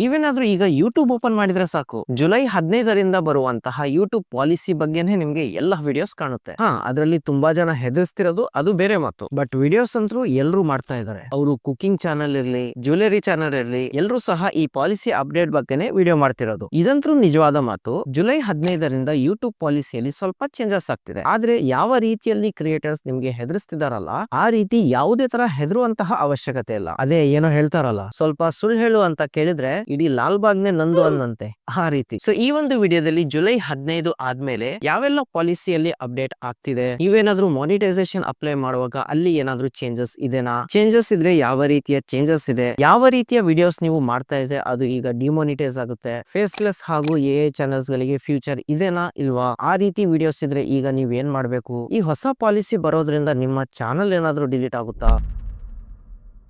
ನೀವೇನಾದ್ರೂ ಈಗ YouTube open ಮಾಡಿದ್ರೆ ಸಾಕು. ಜುಲೈ ಹದಿನೈದರಿಂದ ಬರುವಂತಹ ಯೂಟ್ಯೂಬ್ ಪಾಲಿಸಿ ಬಗ್ಗೆನೇ ನಿಮ್ಗೆ ಎಲ್ಲ ವಿಡಿಯೋಸ್ ಕಾಣುತ್ತೆ. ಹಾ, ಅದರಲ್ಲಿ ತುಂಬಾ ಜನ ಹೆದರ್ಸ್ತಿರೋದು ಅದು ಬೇರೆ ಮಾತು. ಬಟ್ ವಿಡಿಯೋಸ್ ಅಂತೂ ಎಲ್ಲರೂ ಮಾಡ್ತಾ ಇದ್ದಾರೆ ಅವರು ಕುಕಿಂಗ್ ಚಾನಲ್ ಇರ್ಲಿ ಜ್ಯುವೆಲರಿ ಚಾನಲ್ ಇರ್ಲಿ ಎಲ್ಲರೂ ಸಹ ಈ ಪಾಲಿಸಿ ಅಪ್ಡೇಟ್ ಬಗ್ಗೆನೇ ವಿಡಿಯೋ ಮಾಡ್ತಿರೋದು. ಇದಂತೂ ನಿಜವಾದ ಮಾತು. ಜುಲೈ ಹದಿನೈದರಿಂದ ಯೂಟ್ಯೂಬ್ ಪಾಲಿಸಿಯಲ್ಲಿ ಸ್ವಲ್ಪ ಚೇಂಜಸ್ ಆಗ್ತಿದೆ. ಆದ್ರೆ ಯಾವ ರೀತಿಯಲ್ಲಿ ಕ್ರಿಯೇಟರ್ಸ್ ನಿಮ್ಗೆ ಹೆದರ್ಸ್ತಿದಾರಲ್ಲ, ಆ ರೀತಿ ಯಾವುದೇ ತರ ಹೆದರುವಂತಹ ಅವಶ್ಯಕತೆ ಇಲ್ಲ. ಅದೇ ಏನೋ ಹೇಳ್ತಾರಲ್ಲ, ಸ್ವಲ್ಪ ಸುಳ್ಳು ಹೇಳು ಅಂತ ಕೇಳಿದ್ರೆ ಇಡೀ ಲಾಲ್ ಬಾಗ್ನೆ ನಂದು ಅನ್ನಂತೆ ಆ ರೀತಿ. ಸೊ ಈ ಒಂದು ವಿಡಿಯೋದಲ್ಲಿ ಜುಲೈ ಹದಿನೈದು ಆದ್ಮೇಲೆ ಯಾವೆಲ್ಲ ಪಾಲಿಸಿಯಲ್ಲಿ ಅಪ್ಡೇಟ್ ಆಗ್ತಿದೆ? ನೀವೇನಾದ್ರೂ ಮಾನಿಟೈಸೇಷನ್ ಅಪ್ಲೈ ಮಾಡುವಾಗ ಅಲ್ಲಿ ಏನಾದ್ರೂ ಚೇಂಜಸ್ ಇದೆನಾ? ಚೇಂಜಸ್ ಇದ್ರೆ ಯಾವ ರೀತಿಯ ಚೇಂಜಸ್ ಇದೆ? ಯಾವ ರೀತಿಯ ವಿಡಿಯೋಸ್ ನೀವು ಮಾಡ್ತಾ ಇದ್ರೆ ಅದು ಈಗ ಡಿಮೋನಿಟೈಸ್ ಆಗುತ್ತೆ? ಫೇಸ್ಲೆಸ್ ಹಾಗೂ ಎ ಚಾನೆಲ್ಸ್ ಗಳಿಗೆ ಫ್ಯೂಚರ್ ಇದೆನಾ ಇಲ್ವಾ? ಆ ರೀತಿ ವಿಡಿಯೋಸ್ ಇದ್ರೆ ಈಗ ನೀವ್ ಏನ್ ಮಾಡ್ಬೇಕು? ಈ ಹೊಸ ಪಾಲಿಸಿ ಬರೋದ್ರಿಂದ ನಿಮ್ಮ ಚಾನಲ್ ಏನಾದ್ರೂ ಡಿಲೀಟ್ ಆಗುತ್ತಾ?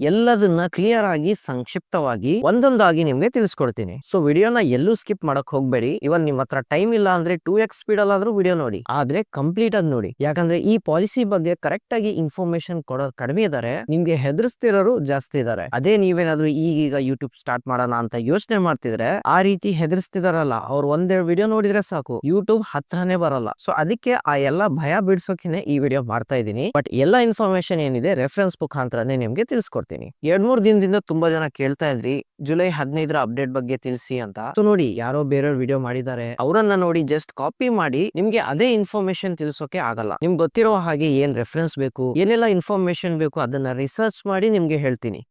ಎಲ್ಲದನ್ನ ಕ್ಲಿಯರ್ ಆಗಿ, ಸಂಕ್ಷಿಪ್ತವಾಗಿ ಒಂದೊಂದಾಗಿ ನಿಮ್ಗೆ ತಿಳಿಸ್ಕೊಡ್ತೀನಿ. ಸೊ ವಿಡಿಯೋನ ಎಲ್ಲೂ ಸ್ಕಿಪ್ ಮಾಡಕ್ ಹೋಗ್ಬೇಡಿ. ಇವನ್ ನಿಮ್ ಹತ್ರ ಟೈಮ್ ಇಲ್ಲ ಅಂದ್ರೆ ಟೂ ಎಕ್ಸ್ ಸ್ಪೀಡ್ ಅಲ್ಲಾದ್ರೂ ವಿಡಿಯೋ ನೋಡಿ. ಆದ್ರೆ ಕಂಪ್ಲೀಟ್ ಆಗಿ ನೋಡಿ. ಯಾಕಂದ್ರೆ ಈ ಪಾಲಿಸಿ ಬಗ್ಗೆ ಕರೆಕ್ಟ್ ಆಗಿ ಇನ್ಫಾರ್ಮೇಶನ್ ಕೊಡೋದು ಕಡಿಮೆ ಇದಾರೆ. ನಿಮ್ಗೆ ಹೆದರ್ಸ್ತಿರೋರು ಜಾಸ್ತಿ ಇದಾರೆ. ಅದೇ ನೀವೇನಾದ್ರೂ ಈಗೀಗ ಯೂಟ್ಯೂಬ್ ಸ್ಟಾರ್ಟ್ ಮಾಡೋಣ ಅಂತ ಯೋಚನೆ ಮಾಡ್ತಿದ್ರೆ, ಆ ರೀತಿ ಹೆದರ್ಸ್ತಿದಾರಲ್ಲ. ಅವ್ರು ಒಂದೆರಡು ವಿಡಿಯೋ ನೋಡಿದ್ರೆ ಸಾಕು. ಯೂಟ್ಯೂಬ್ ಹತ್ರನೇ ಬರಲ್ಲ. ಸೊ ಅದಕ್ಕೆ ಆ ಎಲ್ಲ ಭಯ ಬಿಡ್ಸೋಕೆನೆ ಈ ವಿಡಿಯೋ ಮಾಡ್ತಾ ಇದ್ದೀನಿ. ಬಟ್ ಎಲ್ಲ ಇನ್ಫಾರ್ಮೇಶನ್ ಏನಿದೆ ರೆಫರೆನ್ಸ್ ಮುಖಾಂತರನೇ ನಿಮ್ಗೆ ತಿಳಿಸ್ಕೊಡ್ತೀನಿ. ಎರಡ್ ಮೂರ್ ದಿನದಿಂದ ತುಂಬಾ ಜನ ಕೇಳ್ತಾ ಇದ್ರಿ, ಜುಲೈ ಹದಿನೈದರ ಅಪ್ಡೇಟ್ ಬಗ್ಗೆ ತಿಳಿಸಿ ಅಂತ. ಸೊ ನೋಡಿ, ಯಾರೋ ಬೇರೆಯವ್ರು ವಿಡಿಯೋ ಮಾಡಿದ್ದಾರೆ, ಅವರನ್ನ ನೋಡಿ ಜಸ್ಟ್ ಕಾಪಿ ಮಾಡಿ ನಿಮ್ಗೆ ಅದೇ ಇನ್ಫಾರ್ಮೇಶನ್ ತಿಳಿಸೋಕೆ ಆಗಲ್ಲ. ನಿಮ್ಗೆ ಗೊತ್ತಿರೋ ಹಾಗೆ ಏನ್ ರೆಫರೆನ್ಸ್ ಬೇಕು, ಏನೆಲ್ಲ ಇನ್ಫಾರ್ಮೇಶನ್ ಬೇಕು ಅದನ್ನ ರಿಸರ್ಚ್ ಮಾಡಿ ನಿಮ್ಗೆ ಹೇಳ್ತೀನಿ.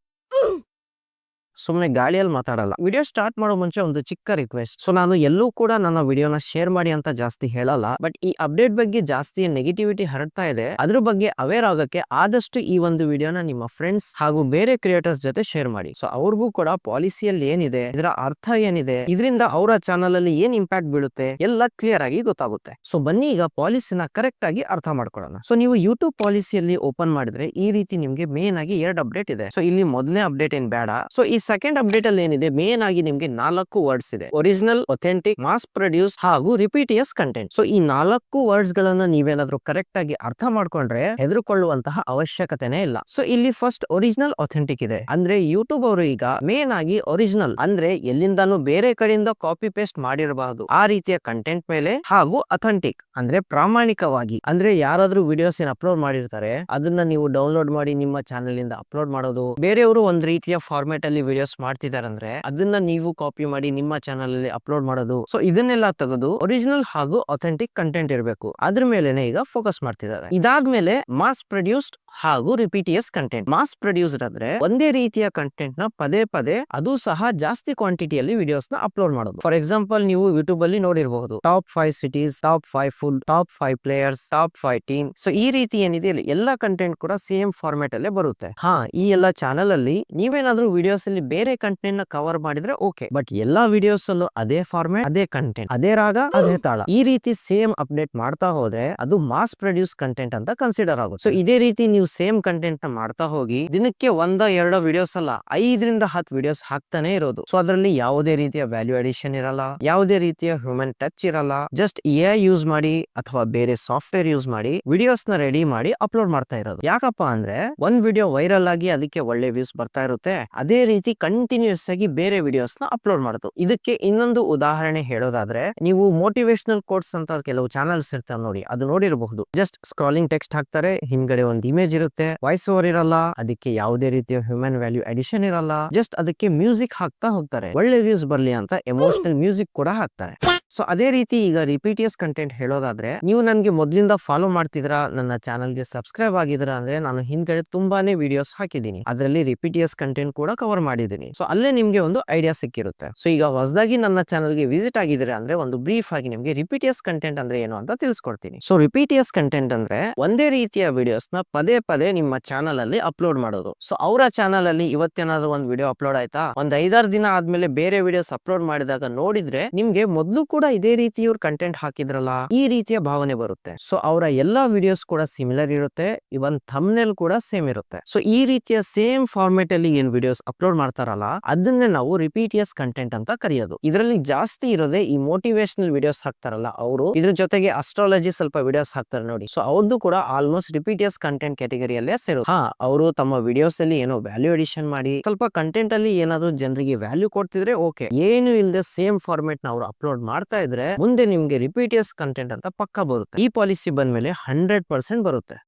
ಸುಮ್ಮನೆ ಗಾಳಿಯಲ್ಲಿ ಮಾತಾಡಲ್ಲ. ವಿಡಿಯೋ ಸ್ಟಾರ್ಟ್ ಮಾಡೋ ಮುಂಚೆ ಒಂದು ಚಿಕ್ಕ ರಿಕ್ವೆಸ್ಟ್ ಸೊ ನಾನು ಎಲ್ಲೂ ಕೂಡ ನನ್ನ ವಿಡಿಯೋನ ಶೇರ್ ಮಾಡಿ ಅಂತ ಜಾಸ್ತಿ ಹೇಳಲ್ಲ. ಬಟ್ ಈ ಅಪ್ಡೇಟ್ ಬಗ್ಗೆ ಜಾಸ್ತಿ ನೆಗೆಟಿವಿಟಿ ಹರಡ್ತಾ ಇದೆ. ಅದ್ರ ಬಗ್ಗೆ ಅವೇರ್ ಆಗಕ್ಕೆ ಆದಷ್ಟು ಈ ಒಂದು ವಿಡಿಯೋನ ನಿಮ್ಮ ಫ್ರೆಂಡ್ಸ್ ಹಾಗೂ ಬೇರೆ ಕ್ರಿಯೇಟರ್ಸ್ ಜೊತೆ ಶೇರ್ ಮಾಡಿ. ಸೊ ಅವ್ರಿಗೂ ಕೂಡ ಪಾಲಿಸಿಯಲ್ಲಿ ಏನಿದೆ, ಇದರ ಅರ್ಥ ಏನಿದೆ, ಇದರಿಂದ ಅವರ ಚಾನಲ್ ಅಲ್ಲಿ ಏನ್ ಇಂಪ್ಯಾಕ್ಟ್ ಬೀಳುತ್ತೆ ಎಲ್ಲ ಕ್ಲಿಯರ್ ಆಗಿ ಗೊತ್ತಾಗುತ್ತೆ. ಸೊ ಬನ್ನಿ ಈಗ ಪಾಲಿಸಿನ ಕರೆಕ್ಟ್ ಆಗಿ ಅರ್ಥ ಮಾಡ್ಕೊಳ್ಳೋಣ. ಸೊ ನೀವು ಯೂಟ್ಯೂಬ್ ಪಾಲಿಸಿಯಲ್ಲಿ ಓಪನ್ ಮಾಡಿದ್ರೆ ಈ ರೀತಿ ನಿಮ್ಗೆ ಮೇನ್ ಆಗಿ ಎರಡು ಅಪ್ಡೇಟ್ ಇದೆ. ಸೊ ಇಲ್ಲಿ ಮೊದಲನೇ ಅಪ್ಡೇಟ್ ಏನ್ ಬೇಡ. ಸೊ ಈ ಸೆಕೆಂಡ್ ಅಪ್ಡೇಟ್ ಅಲ್ಲಿ ಏನಿದೆ ಮೇನ್ ಆಗಿ ನಿಮ್ಗೆ ನಾಲ್ಕು ವರ್ಡ್ಸ್ ಇದೆ. ಒರಿಜಿನಲ್ ಒಥೆಂಟಿಕ್ ಮಾಸ್ ಪ್ರೊಡ್ಯೂಸ್ ಹಾಗೂ ರಿಪೀಟಿಯಸ್ ಕಂಟೆಂಟ್ ಸೊ ಈ ನಾಲ್ಕು ವರ್ಡ್ಸ್ ಗಳನ್ನ ನೀವೇನಾದ್ರೂ ಕರೆಕ್ಟ್ ಆಗಿ ಅರ್ಥ ಮಾಡ್ಕೊಂಡ್ರೆ ಹೆದರ್ಕೊಳ್ಳುವಂತಹ ಅವಶ್ಯಕತೆನೇ ಇಲ್ಲ. ಸೊ ಇಲ್ಲಿ ಫಸ್ಟ್ ಒರಿಜಿನಲ್ ಒಥೆಂಟಿಕ್ ಇದೆ. ಅಂದ್ರೆ ಯೂಟ್ಯೂಬ್ ಅವರು ಈಗ ಮೇನ್ ಆಗಿ ಒರಿಜಿನಲ್ ಅಂದ್ರೆ ಎಲ್ಲಿಂದಾನು ಬೇರೆ ಕಡೆಯಿಂದ ಕಾಪಿ ಪೇಸ್ಟ್ ಮಾಡಿರಬಹುದು ಆ ರೀತಿಯ ಕಂಟೆಂಟ್ ಮೇಲೆ ಹಾಗೂ ಅಥೆಂಟಿಕ್ ಅಂದ್ರೆ ಪ್ರಾಮಾಣಿಕವಾಗಿ. ಅಂದ್ರೆ ಯಾರಾದ್ರೂ ವಿಡಿಯೋಸ್ ಏನ್ ಅಪ್ಲೋಡ್ ಮಾಡಿರ್ತಾರೆ, ಅದನ್ನ ನೀವು ಡೌನ್ಲೋಡ್ ಮಾಡಿ ನಿಮ್ಮ ಚಾನೆಲ್ ಇಂದ ಅಪ್ಲೋಡ್ ಮಾಡೋದು, ಬೇರೆಯವರು ಒಂದ್ ರೀತಿಯ ಫಾರ್ಮೆಟ್ ಅಲ್ಲಿ ವಿಡಿಯೋಸ್ ಮಾಡ್ತಿದಾರಂದ್ರೆ ಅದನ್ನ ನೀವು ಕಾಪಿ ಮಾಡಿ ನಿಮ್ಮ ಚಾನಲ್ ಅಲ್ಲಿ ಅಪ್ಲೋಡ್ ಮಾಡೋದು. ಸೊ ಇದನ್ನೆಲ್ಲ ತೆಗೆದು ಒರಿಜಿನಲ್ ಹಾಗೂ ಅಥೆಂಟಿಕ್ ಕಂಟೆಂಟ್ ಇರಬೇಕು. ಅದ್ರ ಮೇಲೆನೆ ಈಗ ಫೋಕಸ್ ಮಾಡ್ತಿದ್ದಾರೆ ಇದಾದ್ಮೇಲೆ ಮಾಸ್ ಪ್ರೊಡ್ಯೂಸ್ಡ್ ಹಾಗೂ ರಿಪೀಟಿಯಸ್ ಕಂಟೆಂಟ್ ಮಾಸ್ ಪ್ರೊಡ್ಯೂಸ್ಡ್ ಅಂದ್ರೆ ಒಂದೇ ರೀತಿಯ ಕಂಟೆಂಟ್ನ ಪದೇ ಪದೇ ಅದು ಸಹ ಜಾಸ್ತಿ ಕ್ವಾಂಟಿಟಿಯಲ್ಲಿ ವಿಡಿಯೋಸ್ನ ಅಪ್ಲೋಡ್ ಮಾಡೋದು. ಫಾರ್ ಎಕ್ಸಾಂಪಲ್ ನೀವು ಯೂಟ್ಯೂಬ್ ಅಲ್ಲಿ ನೋಡಿರಬಹುದು. Top five cities top five full top five players top five team so ಈ ರೀತಿ ಏನಿದೆ ಎಲ್ಲ ಕಂಟೆಂಟ್ ಕೂಡ ಸೇಮ್ ಫಾರ್ಮೆಟ್ ಅಲ್ಲೇ ಬರುತ್ತೆ. ಹಾ, ಈ ಎಲ್ಲ ಚಾನಲ್ ಅಲ್ಲಿ ನೀವೇನಾದ್ರೂ ವಿಡಿಯೋಸ್ ಅಲ್ಲಿ ಬೇರೆ ಕಂಟೆಂಟ್ನ ಕವರ್ ಮಾಡಿದ್ರೆ ಓಕೆ ಬಟ್ ಎಲ್ಲಾ ವಿಡಿಯೋಸ್ ಅಲ್ಲೂ ಅದೇ ಫಾರ್ಮೆಟ್ ಅದೇ ಕಂಟೆಂಟ್ ಅದೇ ರಾಗ, ಅದೇ ತಾಳ. ಈ ರೀತಿ ಸೇಮ್ ಅಪ್ಡೇಟ್ ಮಾಡ್ತಾ ಹೋದ್ರೆ ಅದು ಮಾಸ್ ಪ್ರೊಡ್ಯೂಸ್ ಕಂಟೆಂಟ್ ಅಂತ ಕನ್ಸಿಡರ್ ಆಗುತ್ತೆ. ಸೊ ಇದೇ ರೀತಿ ನೀವು ಸೇಮ್ ಕಂಟೆಂಟ್ನ ಮಾಡ್ತಾ ಹೋಗಿ ದಿನಕ್ಕೆ ಒಂದ, ಎರಡೋ ವಿಡಿಯೋಸ್ ಅಲ್ಲ, ಐದರಿಂದ ಹತ್ತು ವಿಡಿಯೋಸ್ ಹಾಕ್ತಾನೆ ಇರೋದು. ಸೊ ಅದರಲ್ಲಿ ಯಾವುದೇ ರೀತಿಯ ವ್ಯಾಲ್ಯೂ ಅಡಿಷನ್ ಇರಲ್ಲ, ಯಾವುದೇ ರೀತಿಯ ಹ್ಯೂಮನ್ ಟಚ್ ಇರಲ್ಲ. ಜಸ್ಟ್ ಎ ಯೂಸ್ ಮಾಡಿ ಅಥವಾ ಬೇರೆ ಸಾಫ್ಟ್ವೇರ್ ಯೂಸ್ ಮಾಡಿ ವಿಡಿಯೋಸ್ನ ರೆಡಿ ಮಾಡಿ ಅಪ್ಲೋಡ್ ಮಾಡ್ತಾ ಇರೋದು. ಯಾಕಪ್ಪ ಅಂದ್ರೆ ಒಂದ್ ವಿಡಿಯೋ ವೈರಲ್ ಆಗಿ ಅದಕ್ಕೆ ಒಳ್ಳೆ ವ್ಯೂಸ್ ಬರ್ತಾ ಇರುತ್ತೆ. ಅದೇ ರೀತಿ ಕಂಟಿನ್ಯೂಸ್ ಆಗಿ ಬೇರೆ ವಿಡಿಯೋಸ್ನ ಅಪ್ಲೋಡ್ ಮಾಡೋದು. ಇದಕ್ಕೆ ಇನ್ನೊಂದು ಉದಾಹರಣೆ ಹೇಳೋದಾದ್ರೆ, ನೀವು ಮೋಟಿವೇಶನಲ್ ಕೋರ್ಸ್ ಅಂತ ಕೆಲವು ಚಾನಲ್ಸ್ ಇರ್ತಾವೆ ನೋಡಿ, ಅದು ನೋಡಿರಬಹುದು. ಜಸ್ಟ್ ಸ್ಕ್ರಾಲಿಂಗ್ ಟೆಕ್ಸ್ಟ್ ಹಾಕ್ತಾರೆ, ಹಿಂದ್ಗಡೆ ಒಂದು ಇಮೇಜ್ ಇರುತ್ತೆ. ವಾಯ್ಸ್ ಓವರ್ ಇರಲ್ಲ ಅದಕ್ಕೆ ಯಾವುದೇ ರೀತಿಯ ಹ್ಯೂಮನ್ ವ್ಯಾಲ್ಯೂ ಅಡಿಷನ್ ಇರಲ್ಲ. ಜಸ್ಟ್ ಅದಕ್ಕೆ ಮ್ಯೂಸಿಕ್ ಹಾಕ್ತಾ ಹೋಗ್ತಾರೆ. ಒಳ್ಳೆ ವ್ಯೂಸ್ ಬರ್ಲಿ ಅಂತ ಎಮೋಷನಲ್ ಮ್ಯೂಸಿಕ್ ಕೂಡ ಹಾಕ್ತಾರೆ. ಸೊ, ಅದೇ ರೀತಿ ಈಗ ರಿಪೀಟಿಯಸ್ ಕಂಟೆಂಟ್ ಹೇಳೋದಾದ್ರೆ, ನೀವು ನನಗೆ ಮೊದಲಿಂದ ಫಾಲೋ ಮಾಡ್ತಿದ್ರ ನನ್ನ ಚಾನಲ್ಗೆ ಸಬ್ಸ್ಕ್ರೈಬ್ ಆಗಿದ್ರ ಅಂದ್ರೆ, ನಾನು ಹಿಂದ್ಗಡೆ ತುಂಬಾನೇ ವಿಡಿಯೋಸ್ ಹಾಕಿದ್ದೀನಿ. ಅದರಲ್ಲಿ ರಿಪೀಟಿಯಸ್ ಕಂಟೆಂಟ್ ಕೂಡ ಕವರ್ ಮಾಡಿದ್ದೀನಿ. ಸೊ, ಅಲ್ಲೇ ನಿಮ್ಗೆ ಒಂದು ಐಡಿಯಾ ಸಿಕ್ಕಿರುತ್ತೆ. ಸೊ, ಈಗ ಹೊಸದಾಗಿ ನನ್ನ ಚಾನಲ್ಗೆ ವಿಸಿಟ್ ಆಗಿದ್ರೆ ಅಂದ್ರೆ, ಒಂದು ಬ್ರೀಫ್ ಆಗಿ ನಿಮ್ಗೆ ರಿಪೀಟಿಯಸ್ ಕಂಟೆಂಟ್ ಅಂದ್ರೆ ಏನು ಅಂತ ತಿಳಿಸ್ಕೊಡ್ತೀನಿ. ಸೊ, ರಿಪೀಟಿಯಸ್ ಕಂಟೆಂಟ್ ಅಂದ್ರೆ, ಒಂದೇ ರೀತಿಯ ವಿಡಿಯೋಸ್ನ ಪದೇ ಪದೇ ನಿಮ್ಮ ಚಾನಲ್ ಅಲ್ಲಿ ಅಪ್ಲೋಡ್ ಮಾಡೋದು. ಸೊ, ಅವರ ಚಾನಲ್ ಅಲ್ಲಿ ಇವತ್ತೇನಾದ್ರೂ ಒಂದು ವಿಡಿಯೋ ಅಪ್ಲೋಡ್ ಆಯ್ತಾ? ಒಂದ್ ಐದಾರು ದಿನ ಆದ್ಮೇಲೆ ಬೇರೆ ವಿಡಿಯೋಸ್ ಅಪ್ಲೋಡ್ ಮಾಡಿದಾಗ ನೋಡಿದ್ರೆ, ನಿಮ್ಗೆ ಮೊದ್ಲು ಕೂಡ ಇದೇ ರೀತಿ ಇವ್ರು ಕಂಟೆಂಟ್ ಹಾಕಿದ್ರಲ್ಲ, ಈ ರೀತಿಯ ಭಾವನೆ ಬರುತ್ತೆ. ಸೊ ಅವರ ಎಲ್ಲಾ ವಿಡಿಯೋಸ್ ಕೂಡ ಸಿಮಿಲರ್ ಇರುತ್ತೆ ಇವನ್ ಥಮ್ನೆಲ್ ಕೂಡ ಸೇಮ್ ಇರುತ್ತೆ. ಸೊ ಈ ರೀತಿಯ ಸೇಮ್ ಫಾರ್ಮೆಟ್ ಅಲ್ಲಿ ಏನ್ ವಿಡಿಯೋಸ್ ಅಪ್ಲೋಡ್ ಮಾಡ್ತಾರಲ್ಲ, ಅದನ್ನೇ ನಾವು ರಿಪೀಟಿಯಸ್ ಕಂಟೆಂಟ್ ಅಂತ ಕರೆಯೋದು. ಇದರಲ್ಲಿ ಜಾಸ್ತಿ ಇರೋದೇ ಈ ಮೋಟಿವೇಶನಲ್ ವಿಡಿಯೋಸ್ ಹಾಕ್ತಾರಲ್ಲ ಅವರು. ಇದ್ರ ಜೊತೆಗೆ ಅಸ್ಟ್ರಾಲಜಿ ಸ್ವಲ್ಪ ವಿಡಿಯೋಸ್ ಹಾಕ್ತಾರೆ ನೋಡಿ. ಸೊ ಅವ್ರದ್ದು ಕೂಡ ಆಲ್ಮೋಸ್ಟ್ ರಿಪೀಟಿಯಸ್ ಕಂಟೆಂಟ್ ಕ್ಯಾಟಗರಿಯಲ್ಲೇ ಸೇರು ಹಾ, ಅವರು ತಮ್ಮ ವಿಡಿಯೋಸ್ ಅಲ್ಲಿ ಏನೋ ವ್ಯಾಲ್ಯೂ ಅಡಿಷನ್ ಮಾಡಿ, ಸ್ವಲ್ಪ ಕಂಟೆಂಟ್ ಅಲ್ಲಿ ಏನಾದ್ರು ಜನರಿಗೆ ವ್ಯಾಲ್ಯೂ ಕೊಡ್ತಿದ್ರೆ ಓಕೆ ಏನು ಇಲ್ಲದೆ ಸೇಮ್ ಫಾರ್ಮೆಟ್ನ ಅವರು ಅಪ್ಲೋಡ್ ಮಾಡ್ತಾ ಇದ್ರೆ ಮುಂದೆ ನಿಮ್ಗೆ ರಿಪೀಟಿಯಸ್ ಕಂಟೆಂಟ್ ಅಂತ ಪಕ್ಕ ಬರುತ್ತೆ. ಈ ಪಾಲಿಸಿ ಬಂದ್ಮೇಲೆ ಹಂಡ್ರೆಡ್ ಪರ್ಸೆಂಟ್ ಬರುತ್ತೆ.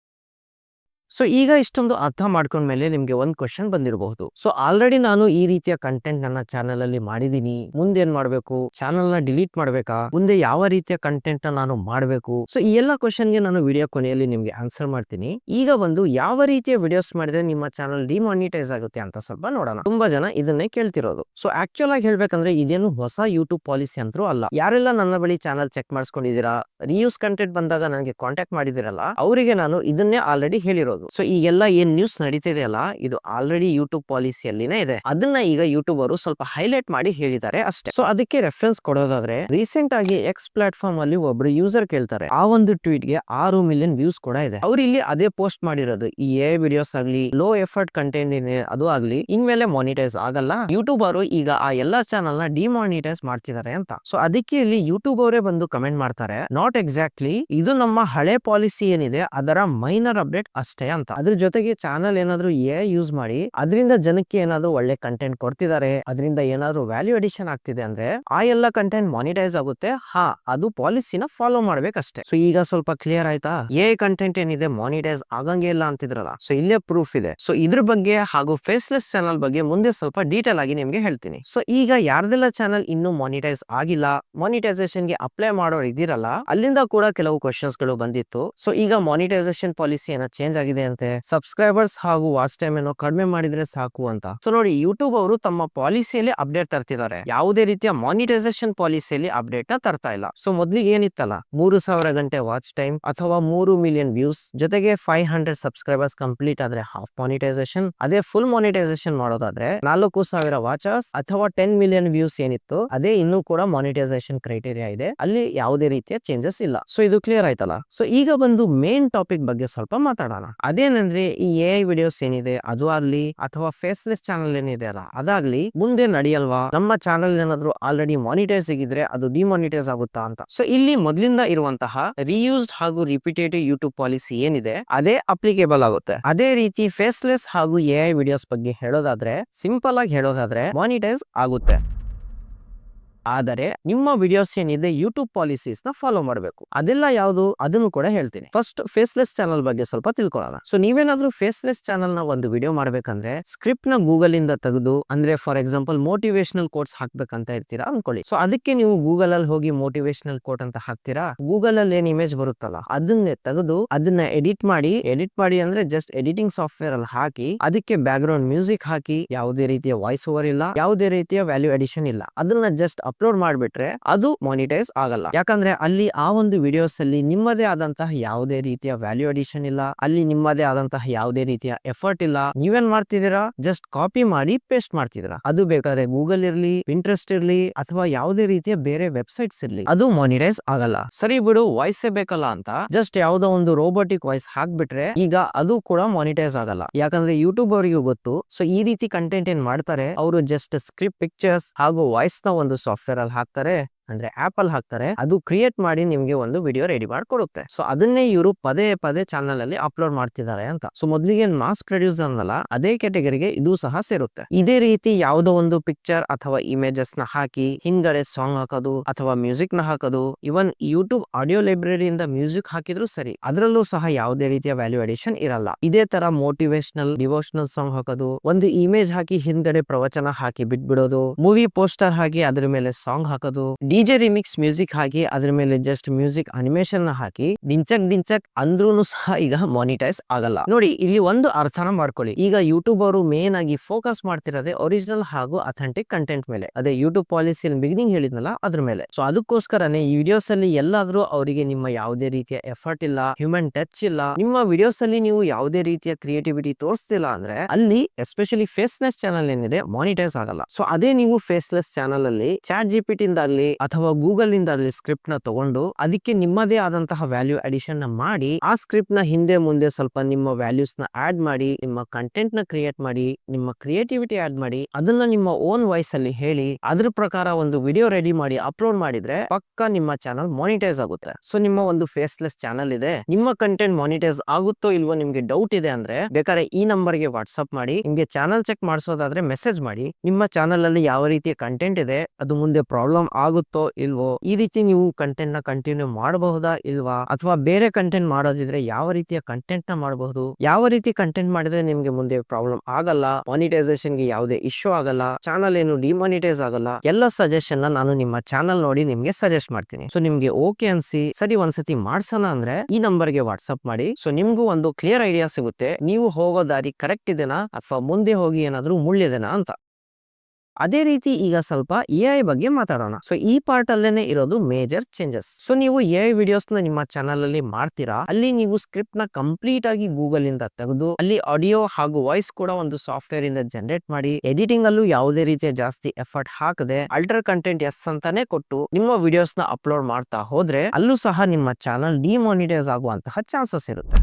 ಸೊ ಈಗ ಇಷ್ಟೊಂದು ಅರ್ಥ ಮಾಡ್ಕೊಂಡ್ಮೇಲೆ ನಿಮ್ಗೆ ಒಂದ್ ಕ್ವಶನ್ ಬಂದಿರಬಹುದು. ಸೊ ಆಲ್ರೆಡಿ ನಾನು ಈ ರೀತಿಯ ಕಂಟೆಂಟ್ ನನ್ನ ಚಾನೆಲ್ ಅಲ್ಲಿ ಮಾಡಿದೀನಿ. ಮುಂದೆ ಏನ್ ಮಾಡ್ಬೇಕು? ಚಾನೆಲ್ನ ಡಿಲೀಟ್ ಮಾಡ್ಬೇಕಾ? ಮುಂದೆ ಯಾವ ರೀತಿಯ ಕಂಟೆಂಟ್ನ ನಾನು ಮಾಡ್ಬೇಕು? ಸೊ ಈ ಎಲ್ಲ ಕ್ವಶನ್ಗೆ ನಾನು ವಿಡಿಯೋ ಕೊನೆಯಲ್ಲಿ ನಿಮ್ಗೆ ಆನ್ಸರ್ ಮಾಡ್ತೀನಿ. ಈಗ ಬಂದು ಯಾವ ರೀತಿಯ ವಿಡಿಯೋಸ್ ಮಾಡಿದ್ರೆ ನಿಮ್ಮ ಚಾನಲ್ ಡಿಮಾನಿಟೈಸ್ ಆಗುತ್ತೆ ಅಂತ ಸ್ವಲ್ಪ ನೋಡೋಣ. ತುಂಬಾ ಜನ ಇದನ್ನೇ ಕೇಳ್ತಿರೋದು. ಸೊ ಆಕ್ಚುಲ್ ಆಗಿ ಹೇಳ್ಬೇಕಂದ್ರೆ ಇದೇನು ಹೊಸ ಯೂಟ್ಯೂಬ್ ಪಾಲಿಸಿ ಅಂತೂ ಅಲ್ಲ. ಯಾರೆಲ್ಲ ನನ್ನ ಬಳಿ ಚಾನಲ್ ಚೆಕ್ ಮಾಡಿಸ್ಕೊಂಡಿದ್ದೀರಾ? ರಿಯೂಸ್ ಕಂಟೆಂಟ್ ಬಂದಾಗ ನನಗೆ ಕಾಂಟ್ಯಾಕ್ಟ್ ಮಾಡಿದಿರಲ್ಲ ಅವರಿಗೆ ನಾನು ಇದನ್ನೇ ಆಲ್ರೆಡಿ ಹೇಳಿರೋದು. ಸೊ, ಈಗೆಲ್ಲ ಏನ್ ನ್ಯೂಸ್ ನಡೀತಿದೆ ಅಲ್ಲ ಇದು ಆಲ್ರೆಡಿ ಯೂಟ್ಯೂಬ್ ಪಾಲಿಸಿಯಲ್ಲಿನೇ ಇದೆ. ಅದನ್ನ ಈಗ ಯೂಟ್ಯೂಬ್ ಅವರು ಸ್ವಲ್ಪ ಹೈಲೈಟ್ ಮಾಡಿ ಹೇಳಿದ್ದಾರೆ ಅಷ್ಟೇ. ಸೊ, ಅದಕ್ಕೆ ರೆಫರೆನ್ಸ್ ಕೊಡೋದಾದ್ರೆ, ರೀಸೆಂಟ್ ಆಗಿ ಎಕ್ಸ್ ಪ್ಲಾಟ್ಫಾರ್ಮ್ ಅಲ್ಲಿ ಒಬ್ರು ಯೂಸರ್ ಕೇಳ್ತಾರೆ. ಆ ಒಂದು ಟ್ವೀಟ್ಗೆ ಆರು ಮಿಲಿಯನ್ ವ್ಯೂಸ್ ಕೂಡ ಇದೆ. ಅವ್ರು ಇಲ್ಲಿ ಅದೇ ಪೋಸ್ಟ್ ಮಾಡಿರೋದು, ಈ ಎ ವಿಡಿಯೋಸ್ ಆಗ್ಲಿ, ಲೋ ಎಫರ್ಟ್ ಕಂಟೆಂಟ್ ಅದು ಆಗ್ಲಿ, ಇನ್ಮೇಲೆ ಮಾನಿಟೈಸ್ ಆಗಲ್ಲ. ಯೂಟ್ಯೂಬ್ ಅವರು ಈಗ ಆ ಎಲ್ಲಾ ಚಾನಲ್ನ ಡಿಮಾನಿಟೈಸ್ ಮಾಡ್ತಿದ್ದಾರೆ ಅಂತ. ಸೊ, ಅದಕ್ಕೆ ಇಲ್ಲಿ ಯೂಟ್ಯೂಬ್ ಅವರೇ ಬಂದು ಕಮೆಂಟ್ ಮಾಡ್ತಾರೆ ನಾಟ್ ಎಕ್ಸಾಕ್ಟ್ಲಿ ಇದು ನಮ್ಮ ಹಳೆ ಪಾಲಿಸಿ ಏನಿದೆ, ಅದರ ಮೈನರ್ ಅಪ್ಡೇಟ್ ಅಷ್ಟೇ. ಅಂತ. ಅದ್ರ ಜೊತೆಗೆ ಚಾನಲ್ ಏನಾದ್ರು ಎ ಯೂಸ್ ಮಾಡಿ, ಅದರಿಂದ ಜನಕ್ಕೆ ಏನಾದ್ರು ಒಳ್ಳೆ ಕಂಟೆಂಟ್ ಕೊಡ್ತಿದ್ದಾರೆ, ಅದರಿಂದ ಏನಾದ್ರು ವ್ಯಾಲ್ಯೂ ಅಡಿಷನ್ ಆಗ್ತಿದೆ ಅಂದ್ರೆ, ಆ ಎಲ್ಲ ಕಂಟೆಂಟ್ ಮಾನಿಟೈಸ್ ಆಗುತ್ತೆ. ಹಾ, ಅದು ಪಾಲಿಸಿನ ಫಾಲೋ ಮಾಡ್ಬೇಕಷ್ಟೇ. ಸೊ ಈಗ ಸ್ವಲ್ಪ ಕ್ಲಿಯರ್ ಆಯ್ತಾ? ಎ ಕಂಟೆಂಟ್ ಏನಿದೆ ಮಾನಿಟೈಸ್ ಆಗಂಗೆ ಇಲ್ಲ ಅಂತಿದ್ರಲ್ಲ ಸೊ ಇಲ್ಲೇ ಪ್ರೂಫ್ ಇದೆ. ಸೊ ಇದ್ರ ಬಗ್ಗೆ ಹಾಗೂ ಫೇಸ್ಲೆಸ್ ಚಾನಲ್ ಬಗ್ಗೆ ಮುಂದೆ ಸ್ವಲ್ಪ ಡೀಟೇಲ್ ಆಗಿ ನಿಮ್ಗೆ ಹೇಳ್ತೀನಿ. ಸೊ ಈಗ ಯಾರ್ದೆಲ್ಲ ಚಾನಲ್ ಇನ್ನು ಮಾನಿಟೈಸ್ ಆಗಿಲ್ಲ ಮಾನಿಟೈಸೇಷನ್ಗೆ ಅಪ್ಲೈ ಮಾಡೋರು ಇದಿರಲ್ಲ ಅಲ್ಲಿಂದ ಕೂಡ ಕೆಲವು ಕ್ವಶನ್ಸ್ಗಳು ಬಂದಿತ್ತು. ಸೊ ಈಗ ಮಾನಿಟೈಸೇಷನ್ ಪಾಲಿಸಿ ಏನೋ ಚೇಂಜ್ ಆಗಿದೆ ಅಂತೆ. ಸಬ್ಸ್ಕ್ರೈಬರ್ಸ್ ಹಾಗೂ ವಾಚ್ ಟೈಮ್ ಏನೋ ಕಡಿಮೆ ಮಾಡಿದ್ರೆ ಸಾಕು ಅಂತ. ಸೊ ನೋಡಿ ಯೂಟ್ಯೂಬ್ ಅವರು ತಮ್ಮ ಪಾಲಿಸಿಯಲ್ಲಿ ಅಪ್ಡೇಟ್ ತರ್ತಿದ್ದಾರೆ. ಯಾವುದೇ ರೀತಿಯ ಮಾನಿಟೈಸೇಷನ್ ಪಾಲಿಸಿಯಲ್ಲಿ ಅಪ್ಡೇಟ್ನ ತರ್ತಾ ಇಲ್ಲ. ಸೊ ಮೊದ್ಲಿಗೆ ಏನಿತ್ತಲ್ಲ, ಮೂರು ಸಾವಿರ ಗಂಟೆ ವಾಚ್ ಟೈಮ್ ಅಥವಾ ಮೂರು ಮಿಲಿಯನ್ ವ್ಯೂಸ್ ಜೊತೆಗೆ ಫೈವ್ ಹಂಡ್ರೆಡ್ ಸಬ್ಸ್ಕ್ರೈಬರ್ಸ್ ಕಂಪ್ಲೀಟ್ ಆದ್ರೆ ಹಾಫ್ ಮಾನಿಟೈಸೇಷನ್ ಅದೇ ಫುಲ್ ಮಾನಿಟೈಸೇಷನ್ ಮಾಡೋದಾದ್ರೆ ನಾಲ್ಕು ಸಾವಿರ ವಾಚರ್ಸ್ ಅಥವಾ ಟೆನ್ ಮಿಲಿಯನ್ ವ್ಯೂಸ್ ಏನಿತ್ತು, ಅದೇ ಇನ್ನೂ ಕೂಡ ಮಾನಿಟೈಸೇಷನ್ ಕ್ರೈಟೇರಿಯಾ ಇದೆ. ಅಲ್ಲಿ ಯಾವುದೇ ರೀತಿಯ ಚೇಂಜಸ್ ಇಲ್ಲ. ಸೊ ಇದು ಕ್ಲಿಯರ್ ಆಯ್ತಲ್ಲ? ಸೊ ಈಗ ಬಂದು ಮೇನ್ ಟಾಪಿಕ್ ಬಗ್ಗೆ ಸ್ವಲ್ಪ ಮಾತಾಡೋಣ. ಅದೇನಂದ್ರೆ ಈ ಎ ಐ ವಿಡಿಯೋಸ್ ಏನಿದೆ, ಅದು ಆಗ್ಲಿ ಅಥವಾ ಫೇಸ್ಲೆಸ್ ಚಾನಲ್ ಏನಿದೆ ಅಲ್ಲ, ಅದಾಗ್ಲಿ ಮುಂದೆ ನಡೆಯಲ್ವಾ? ನಮ್ಮ ಚಾನಲ್ ಏನಾದ್ರು ಆಲ್ರೆಡಿ ಮಾನಿಟೈಸ್ ಆಗಿದ್ರೆ ಅದು ಡಿಮಾನಿಟೈಸ್ ಆಗುತ್ತಾ ಅಂತ. ಸೊ ಇಲ್ಲಿ ಮೊದಲಿಂದ ಇರುವಂತಹ ರಿಯೂಸ್ಡ್ ಹಾಗೂ ರಿಪಿಟೇಟಿವ್ ಯೂಟ್ಯೂಬ್ ಪಾಲಿಸಿ ಏನಿದೆ, ಅದೇ ಅಪ್ಲಿಕೇಬಲ್ ಆಗುತ್ತೆ. ಅದೇ ರೀತಿ ಫೇಸ್ಲೆಸ್ ಹಾಗೂ ಎ ಐ ವಿಡಿಯೋಸ್ ಬಗ್ಗೆ ಹೇಳೋದಾದ್ರೆ ಸಿಂಪಲ್ ಆಗಿ ಹೇಳೋದಾದ್ರೆ ಮಾನಿಟೈಸ್ ಆಗುತ್ತೆ. ಆದರೆ ನಿಮ್ಮ ವಿಡಿಯೋಸ್ ಏನಿದೆ ಯೂಟ್ಯೂಬ್ ಪಾಲಿಸೀಸ್ನ ಫಾಲೋ ಮಾಡಬೇಕು. ಅದೆಲ್ಲ ಯಾವುದು? ಅದನ್ನು ಕೂಡ ಹೇಳ್ತೀನಿ. ಫಸ್ಟ್ ಫೇಸ್ಲೆಸ್ ಚಾನಲ್ ಬಗ್ಗೆ ಸ್ವಲ್ಪ ತಿಳ್ಕೊಳ್ಳೋಣ. ಸೊ ನೀವೇನಾದ್ರೂ ಫೇಸ್ಲೆಸ್ ಚಾನಲ್ನ ಒಂದು ವಿಡಿಯೋ ಮಾಡ್ಬೇಕಂದ್ರೆ ಸ್ಕ್ರಿಪ್ಟ್ನ ಗೂಗಲ್ ಇಂದ ತೆಗೆದು, ಅಂದ್ರೆ ಫಾರ್ ಎಕ್ಸಾಂಪಲ್ ಮೋಟಿವೇಶನಲ್ ಕೋಟ್ಸ್ ಹಾಕ್ಬೇಕಂತ ಇರ್ತೀರಾ ಅನ್ಕೊಳ್ಳಿ. ಸೊ ಅದಕ್ಕೆ ನೀವು ಗೂಗಲ್ ಅಲ್ಲಿ ಹೋಗಿ ಮೋಟಿವೇಶನಲ್ ಕೋಟ್ ಅಂತ ಹಾಕ್ತೀರಾ? ಗೂಗಲ್ ಅಲ್ಲಿ ಏನ್ ಇಮೇಜ್ ಬರುತ್ತಲ್ಲ, ಅದನ್ನೇ ತೆಗೆದು, ಅದನ್ನ ಎಡಿಟ್ ಮಾಡಿ ಎಡಿಟ್ ಮಾಡಿ ಅಂದ್ರೆ ಜಸ್ಟ್ ಎಡಿಟಿಂಗ್ ಸಾಫ್ಟ್ವೇರ್ ಅಲ್ಲಿ ಹಾಕಿ, ಅದಕ್ಕೆ ಬ್ಯಾಕ್ ಗ್ರೌಂಡ್ ಮ್ಯೂಸಿಕ್ ಹಾಕಿ, ಯಾವುದೇ ರೀತಿಯ ವಾಯ್ಸ್ ಓವರ್ ಇಲ್ಲ, ಯಾವುದೇ ರೀತಿಯ ವ್ಯಾಲ್ಯೂ ಅಡಿಷನ್ ಇಲ್ಲ. ಅದನ್ನ ಜಸ್ಟ್ ಅಪ್ಲೋಡ್ ಮಾಡ್ಬಿಟ್ರೆ ಅದು ಮಾನಿಟೈಸ್ ಆಗಲ್ಲ. ಯಾಕಂದ್ರೆ ಅಲ್ಲಿ ಆ ಒಂದು ವಿಡಿಯೋಸ್ ಅಲ್ಲಿ ನಿಮ್ಮದೇ ಆದಂತಹ ಯಾವುದೇ ರೀತಿಯ ವ್ಯಾಲ್ಯೂ ಅಡಿಷನ್ ಇಲ್ಲ, ಅಲ್ಲಿ ನಿಮ್ಮದೇ ಆದಂತಹ ಯಾವುದೇ ರೀತಿಯ ಎಫರ್ಟ್ ಇಲ್ಲ. ನೀವೇನ್ ಮಾಡ್ತಿದ್ದೀರಾ? ಜಸ್ಟ್ ಕಾಪಿ ಮಾಡಿ ಪೇಸ್ಟ್ ಮಾಡ್ತಿದ್ದೀರಾ. ಅದು ಬೇಕಾದ್ರೆ ಗೂಗಲ್ ಇರ್ಲಿ ಇಂಟ್ರೆಸ್ಟ್ ಇರ್ಲಿ, ಅಥವಾ ಯಾವುದೇ ರೀತಿಯ ಬೇರೆ ವೆಬ್ಸೈಟ್ಸ್ ಇರ್ಲಿ. ಅದು ಮಾನಿಟೈಸ್ ಆಗಲ್ಲ. ಸರಿ ಬಿಡು ವಾಯ್ಸ್ ಬೇಕಲ್ಲ ಅಂತ. ಜಸ್ಟ್ ಯಾವುದೋ ಒಂದು ರೋಬೋಟಿಕ್ ವಾಯ್ಸ್ ಹಾಕ್ಬಿಟ್ರೆ ಈಗ ಅದು ಕೂಡ ಮಾನಿಟೈಸ್ ಆಗಲ್ಲ. ಯಾಕಂದ್ರೆ ಯೂಟ್ಯೂಬ್ ಅವರಿಗೂ ಗೊತ್ತು. ಸೊ ಈ ರೀತಿ ಕಂಟೆಂಟ್ ಏನ್ ಮಾಡ್ತಾರೆ? ಅವರು ಜಸ್ಟ್ ಸ್ಕ್ರಿಪ್ಟ್ ಪಿಕ್ಚರ್ಸ್ ಹಾಗೂ ವಾಯ್ಸ್ನ ಒಂದು ಸಾಫ್ಟ್ವೇರ್ ಅಲ್ಲಿ ಹಾಕ್ತಾರೆ. ಅಂದ್ರೆ ಆಪ್ ಅಲ್ಲಿ ಹಾಕ್ತಾರೆ, ಅದು ಕ್ರಿಯೇಟ್ ಮಾಡಿ ನಿಮ್ಗೆ ಒಂದು ವಿಡಿಯೋ ರೆಡಿ ಮಾಡಿ ಕೊಡುತ್ತೆ ಸೊ ಅದನ್ನೇ ಇವರು ಪದೇ ಪದೇ ಚಾನಲ್ ಅಲ್ಲಿ ಅಪ್ಲೋಡ್ ಮಾಡ್ತಿದ್ದಾರೆ ಅಂತ. ಸೊ ಮೊದಲಿಗೆ ಮಾಸ್ ಪ್ರೊಡ್ಯೂಸ್ ಅನ್ನಲ್ಲ, ಅದೇ ಕ್ಯಾಟಗರಿಗೆ ಇದು ಸಹ ಸೇರುತ್ತೆ. ಇದೇ ರೀತಿ ಯಾವುದೋ ಒಂದು ಪಿಕ್ಚರ್ ಅಥವಾ ಇಮೇಜಸ್ನ ಹಾಕಿ, ಹಿಂದ್ಗಡೆ ಸಾಂಗ್ ಹಾಕೋದು ಅಥವಾ ಮ್ಯೂಸಿಕ್ನ ಹಾಕೋದು ಇವನ್ ಯೂಟ್ಯೂಬ್ ಆಡಿಯೋ ಲೈಬ್ರರಿಯಿಂದ ಮ್ಯೂಸಿಕ್ ಹಾಕಿದ್ರು ಸರಿ, ಅದರಲ್ಲೂ ಸಹ ಯಾವುದೇ ರೀತಿಯ ವ್ಯಾಲ್ಯೂ ಅಡಿಷನ್ ಇರಲ್ಲ. ಇದೇ ತರ ಮೋಟಿವೇಶನಲ್ ಡಿವೋಷನಲ್ ಸಾಂಗ್ ಹಾಕೋದು, ಒಂದು ಇಮೇಜ್ ಹಾಕಿ ಹಿಂದ್ಗಡೆ ಪ್ರವಚನ ಹಾಕಿ ಬಿಟ್ಬಿಡೋದು ಮೂವಿ ಪೋಸ್ಟರ್ ಹಾಕಿ ಅದ್ರ ಮೇಲೆ ಸಾಂಗ್ ಹಾಕೋದು ಡಿಜೆ ರಿಮಿಕ್ಸ್ ಮ್ಯೂಸಿಕ್ ಹಾಕಿ, ಅದ್ರ ಮೇಲೆ ಜಸ್ಟ್ ಮ್ಯೂಸಿಕ್ ಅನಿಮೇಷನ್ ಹಾಕಿ ಡಿಂಚಕ್ ಡಿಂಚಕ್ ಅಂದ್ರೂ ಸಹ ಈಗ ಮಾನಿಟೈಸ್ ಆಗಲ್ಲ. ನೋಡಿ, ಇಲ್ಲಿ ಒಂದು ಅರ್ಥನ ಮಾಡ್ಕೊಳ್ಳಿ. ಈಗ ಯೂಟ್ಯೂಬ್ ಅವರು ಮೇನ್ ಆಗಿ ಫೋಕಸ್ ಮಾಡ್ತಿರೋದೇ ಒರಿಜಿನಲ್ ಹಾಗೂ ಅಥೆಂಟಿಕ್ ಕಂಟೆಂಟ್ ಮೇಲೆ. ಅದೇ ಯೂಟ್ಯೂಬ್ ಪಾಲಿಸಿ ಬಿಗಿನಿಂಗ್ ಹೇಳಿದ್ನಲ್ಲ, ಅದ್ರ ಮೇಲೆ. ಸೊ ಅದಕ್ಕೋಸ್ಕರನೇ ಈ ವಿಡಿಯೋಸ್ ಅಲ್ಲಿ ಎಲ್ಲಾದ್ರೂ ಅವರಿಗೆ ನಿಮ್ಮ ಯಾವುದೇ ರೀತಿಯ ಎಫರ್ಟ್ ಇಲ್ಲ ಹ್ಯೂಮನ್ ಟಚ್ ಇಲ್ಲ, ನಿಮ್ಮ ವಿಡಿಯೋಸ್ ಅಲ್ಲಿ ನೀವು ಯಾವುದೇ ರೀತಿಯ ಕ್ರಿಯೇಟಿವಿಟಿ ತೋರಿಸ್ತಿಲ್ಲ ಅಂದ್ರೆ, ಅಲ್ಲಿ ಎಸ್ಪೆಷಲಿ ಫೇಸ್ಲೆಸ್ ಚಾನಲ್ ಏನಿದೆ ಮಾನಿಟೈಸ್ ಆಗಲ್ಲ. ಸೊ ಅದೇ ನೀವು ಫೇಸ್ಲೆಸ್ ಚಾನಲ್ ಅಲ್ಲಿ ಚಾಟ್ ಇಂದ ಇಂದಾಗ್ಲಿ ಅಥವಾ ಗೂಗಲ್ನಿಂದ ಅಲ್ಲಿ ಸ್ಕ್ರಿಪ್ಟ್ನ ತಗೊಂಡು ಅದಕ್ಕೆ ನಿಮ್ಮದೇ ಆದಂತಹ ವ್ಯಾಲ್ಯೂ ಅಡಿಷನ್ನ ಮಾಡಿ, ಆ ಸ್ಕ್ರಿಪ್ಟ್ನ ಹಿಂದೆ ಮುಂದೆ ಸ್ವಲ್ಪ ನಿಮ್ಮ ವ್ಯಾಲ್ಯೂಸ್ನ ಆಡ್ ಮಾಡಿ, ನಿಮ್ಮ ಕಂಟೆಂಟ್ನ ಕ್ರಿಯೇಟ್ ಮಾಡಿ, ನಿಮ್ಮ ಕ್ರಿಯೇಟಿವಿಟಿ ಆಡ್ ಮಾಡಿ, ಅದನ್ನ ನಿಮ್ಮ ಓನ್ ವಾಯ್ಸ್ ಅಲ್ಲಿ ಹೇಳಿ, ಅದ್ರ ಪ್ರಕಾರ ಒಂದು ವಿಡಿಯೋ ರೆಡಿ ಮಾಡಿ ಅಪ್ಲೋಡ್ ಮಾಡಿದ್ರೆ ಪಕ್ಕ ನಿಮ್ಮ ಚಾನಲ್ ಮಾನಿಟೈಸ್ ಆಗುತ್ತೆ. ಸೊ, ನಿಮ್ಮ ಒಂದು ಫೇಸ್ಲೆಸ್ ಚಾನಲ್ ಇದೆ. ನಿಮ್ಮ ಕಂಟೆಂಟ್ ಮಾನಿಟೈಸ್ ಆಗುತ್ತೋ ಇಲ್ವೋ ನಿಮ್ಗೆ ಡೌಟ್ ಇದೆ ಅಂದ್ರೆ ಬೇಕಾದ್ರೆ ಈ ನಂಬರ್ಗೆ ವಾಟ್ಸ್ಆಪ್ ಮಾಡಿ, ನಿಮ್ಗೆ ಚಾನಲ್ ಚೆಕ್ ಮಾಡಿಸೋದಾದ್ರೆ ಮೆಸೇಜ್ ಮಾಡಿ. ನಿಮ್ಮ ಚಾನಲ್ ಅಲ್ಲಿ ಯಾವ ರೀತಿಯ ಕಂಟೆಂಟ್ ಇದೆ, ಅದು ಮುಂದೆ ಪ್ರಾಬ್ಲಮ್ ಆಗುತ್ತೋ ಇಲ್ವೋ, ಈ ರೀತಿ ನೀವು ಕಂಟೆಂಟ್ನ ಕಂಟಿನ್ಯೂ ಮಾಡಬಹುದಾ ಇಲ್ವಾ? ಅಥವಾ ಬೇರೆ ಕಂಟೆಂಟ್ ಮಾಡೋದಿದ್ರೆ ಯಾವ ರೀತಿಯ ಕಂಟೆಂಟ್ನ ಮಾಡಬಹುದು? ಯಾವ ರೀತಿ ಕಂಟೆಂಟ್ ಮಾಡಿದ್ರೆ ನಿಮ್ಗೆ ಮುಂದೆ ಪ್ರಾಬ್ಲಮ್ ಆಗಲ್ಲ? ಮಾನಿಟೈಸೇಷನ್ಗೆ ಯಾವುದೇ ಇಶ್ಯೂ ಆಗಲ್ಲ? ಚಾನಲ್ ಏನು ಡಿಮಾನಿಟೈಸ್ ಆಗಲ್ಲ? ಎಲ್ಲ ಸಜೆಷನ್ ನಾನು ನಿಮ್ಮ ಚಾನಲ್ ನೋಡಿ ನಿಮ್ಗೆ ಸಜೆಸ್ಟ್ ಮಾಡ್ತೀನಿ. ಸೊ ನಿಮ್ಗೆ ಓಕೆ ಅನ್ಸಿ, ಸರಿ ಒಂದ್ಸತಿ ಮಾಡ್ಸೋಣ ಅಂದ್ರೆ ಈ ನಂಬರ್ಗೆ ವಾಟ್ಸ್ಆಪ್ ಮಾಡಿ. ಸೊ ನಿಮ್ಗೂ ಒಂದು ಕ್ಲಿಯರ್ ಐಡಿಯಾ ಸಿಗುತ್ತೆ. ನೀವು ಹೋಗೋ ದಾರಿ ಕರೆಕ್ಟ್ ಇದೆನಾ? ಅಥವಾ ಮುಂದೆ ಹೋಗಿ ಏನಾದ್ರೂ ಮುಳ್ಳಿದೆನಾ ಅಂತ. ಅದೇ ರೀತಿ ಈಗ ಸ್ವಲ್ಪ ಎ ಐ ಬಗ್ಗೆ ಮಾತಾಡೋಣ. ಸೊ ಈ ಪಾರ್ಟ್ ಅಲ್ಲೇನೆ ಇರೋದು ಮೇಜರ್ ಚೇಂಜಸ್ ಸೊ ನೀವು ಎ ಐ ವಿಡಿಯೋಸ್ ನಿಮ್ಮ ಚಾನಲ್ ಅಲ್ಲಿ ಮಾಡ್ತೀರಾ? ಅಲ್ಲಿ ನೀವು ಸ್ಕ್ರಿಪ್ಟ್ನ ಕಂಪ್ಲೀಟ್ ಆಗಿ ಗೂಗಲ್ ಇಂದ ತೆಗೆದು, ಅಲ್ಲಿ ಆಡಿಯೋ ಹಾಗೂ ವಾಯ್ಸ್ ಕೂಡ ಒಂದು ಸಾಫ್ಟ್ವೇರ್ ಇಂದ ಜನರೇಟ್ ಮಾಡಿ ಎಡಿಟಿಂಗ್ ಅಲ್ಲೂ ಯಾವುದೇ ರೀತಿಯ ಜಾಸ್ತಿ ಎಫರ್ಟ್ ಹಾಕದೆ ಅಲ್ಟರ್ ಕಂಟೆಂಟ್ ಎಸ್ ಅಂತಾನೆ ಕೊಟ್ಟು ನಿಮ್ಮ ವಿಡಿಯೋಸ್ನ ಅಪ್ಲೋಡ್ ಮಾಡ್ತಾ ಹೋದ್ರೆ, ಅಲ್ಲೂ ಸಹ ನಿಮ್ಮ ಚಾನಲ್ ಡಿಮಾನಿಟೈಸ್ ಆಗುವಂತಹ ಚಾನ್ಸಸ್ ಇರುತ್ತೆ.